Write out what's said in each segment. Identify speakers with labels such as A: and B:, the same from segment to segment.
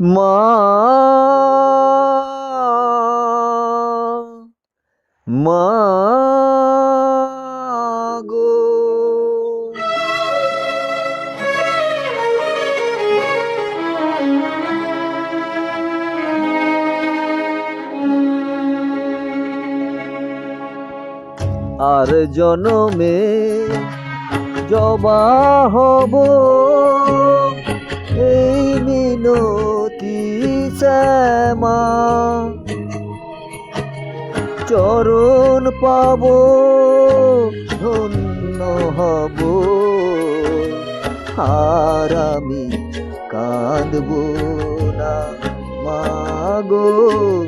A: মা মা গো। আর জনমে জবা হব এই মিনতি শ্যামা। চরণ পাব, ধন্য হব। আর আমি কাঁদব না, মাগো।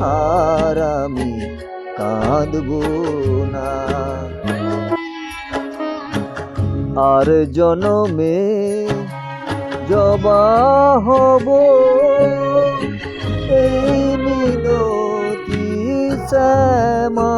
A: আর আমি কাঁদব না। আর জনমে জবা হব। এই মিনতি শ্যামা।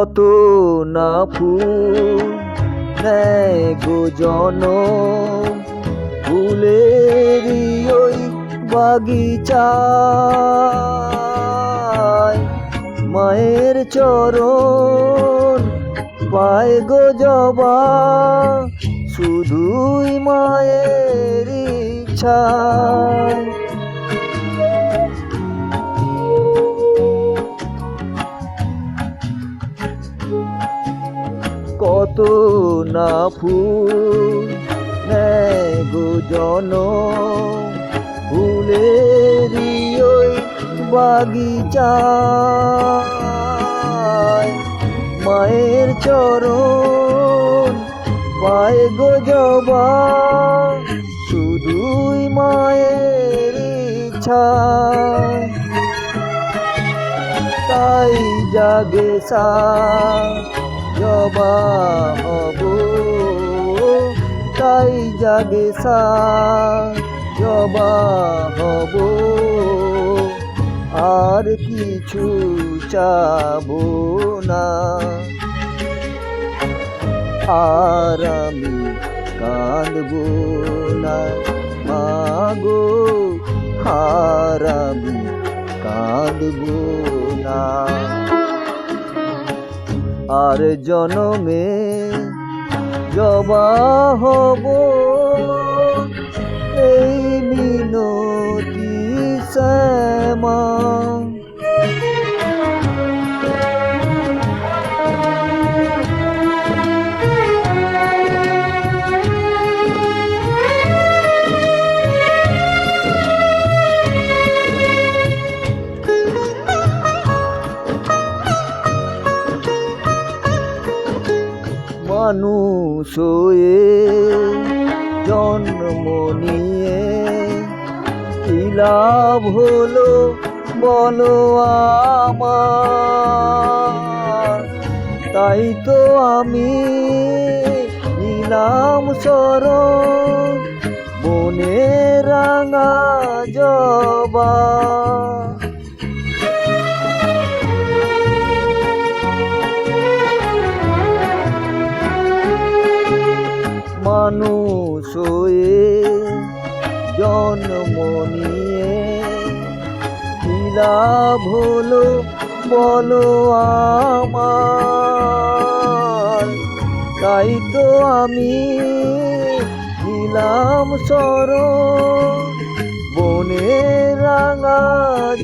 A: কত না ফুল। নেয় গো জন ফুলেরই ওই বাগিচায়। মায়ের চরণ পায় গো জবা, শুধুই মায়ের ইচ্ছায়। কত না ফুল। নেয় গো জন ফুলেরই ওই বাগিচায় মায়ের চরণ পায় গো শুধুই মায়ের ইচ্ছা। তাই জাগে সা জবা হব, তাই জাগে সা। জবা হব, আর কিছু চাবো না। আর আমি কাঁদব না। মাগো, আর আমি কাঁদব না। আর জনমে জবা হব। এই মিনতি শ্যামা মানুষ জন্ম নিয়ে কি লাভ হলো বলো আমার? তাই তো আমি নিলাম সরণ বনে রাঙা জবা মানুষ হয়ে জন্ম নিয়ে কি লাভ হলো বলো আমার তাই তো আমি নিলাম সর বনে রাঙা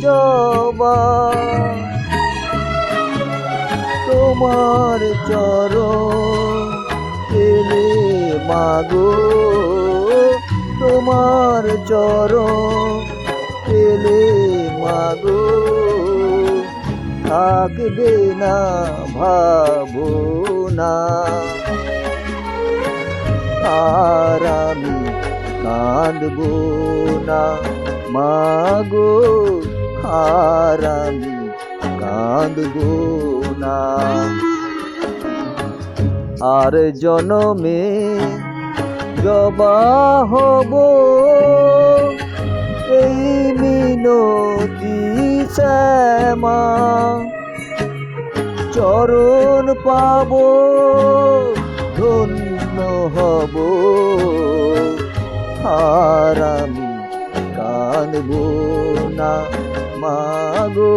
A: জবা। তোমার চরণ মাগো, তোমার চরণ পেলে মাগো, থাকবে না ভাবো না আর আমি কাঁদব না মাগো, আর আমি কাঁদব না। আর জনমে জবা হব। এই মিনতি শ্যামা চরণ পাব, ধন্য হব। আর আমি কানব না, মাগো।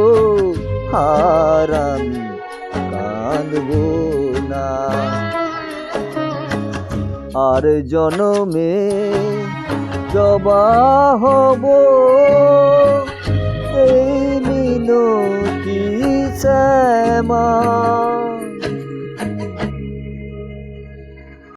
A: আর আমি কানব না। আর জনমে জবা হব। এই মিনতি শ্যামা।